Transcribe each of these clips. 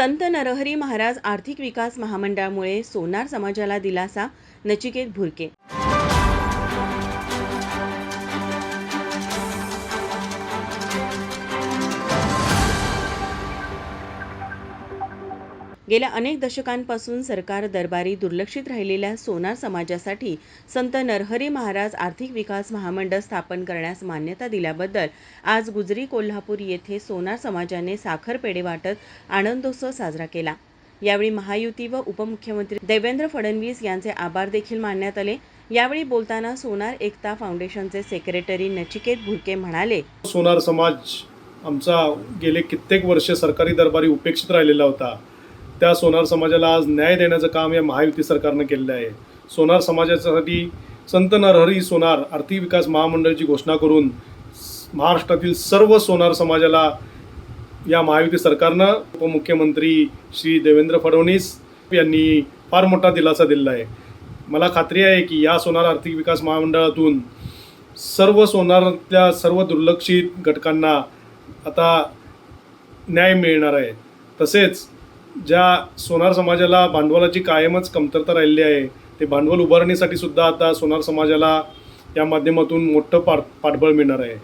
संत नरहरी महाराज आर्थिक विकास महामंडळामुळे सोनार समाजाला दिलासा नचिकेत भुरके गेल्या अनेक दशकांपासून सरकार दरबारी दुर्लक्षित राहिलेल्या सोनार समाजासाठी संत नरहरी महाराज आर्थिक विकास महामंडळ स्थापन करण्यास मान्यता दिल्याबद्दल आज गुजरी कोल्हापूर येथे सोनार समाजाने साखर पेढे वाटत आनंदोत्सव साजरा केला. यावेळी महायुती व उपमुख्यमंत्री देवेंद्र फडणवीस यांचे आभार देखील मानण्यात आले. यावेळी बोलताना सोनार एकता फाउंडेशनचे सेक्रेटरी नचिकेत भुरके म्हणाले सोनार समाज आमचा गेले कित्येक वर्ष सरकारी दरबारी उपेक्षित राहिलेला होता. त्या सोनार समाजाला आज न्याय देण्याचं काम या महायुती सरकारनं केलेलं आहे. सोनार समाजासाठी संत नरहरी सोनार आर्थिक विकास महामंडळाची घोषणा करून महाराष्ट्रातील सर्व सोनार समाजाला या महायुती सरकारनं उपमुख्यमंत्री श्री देवेंद्र फडणवीस यांनी फार मोठा दिलासा दिलेला आहे. मला खात्री आहे की या सोनार आर्थिक विकास महामंडळातून सर्व सोनारातल्या सर्व दुर्लक्षित घटकांना आता न्याय मिळणार आहे. तसेच ज्या सोनार समाजाला भांडवलाची कायमच कमतरता राहिली आहे ते भांडवल उभारणीसाठी सुद्धा आता सोनार समाजाला या माध्यमातून मोठं पाठ पाठबळ मिळणार आहे.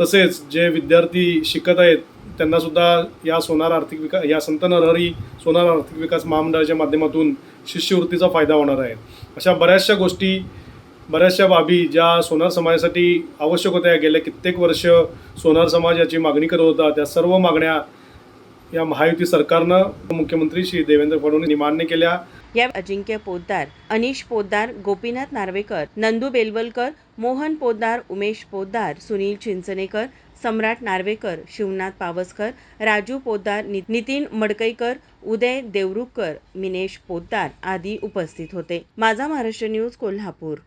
तसेच जे विद्यार्थी शिकत आहेत त्यांनासुद्धा या सोनार आर्थिक विकास या संत नरहरी सोनार आर्थिक विकास महामंडळाच्या माध्यमातून शिष्यवृत्तीचा फायदा होणार आहे. अशा बऱ्याचशा गोष्टी बऱ्याचशा बाबी ज्या सोनार समाजासाठी आवश्यक होत्या. गेल्या कित्येक वर्ष सोनार समाज याची मागणी करत होता. त्या सर्व मागण्या या महायुती सरकारनं मुख्यमंत्री श्री देवेंद्र फडणवीस मान्य केल्या. या अजिंक्य पोद्दार अनिश पोद्दार गोपीनाथ नार्वेकर नंदू बेलवलकर मोहन पोद्दार उमेश पोद्दार सुनील चिंचनेकर सम्राट नार्वेकर शिवनाथ पावसकर राजू पोद्दार नि- नितीन मडकईकर उदय देवरुखकर मिनेश पोद्दार आदी उपस्थित होते. माझा महाराष्ट्र न्यूज कोल्हापूर.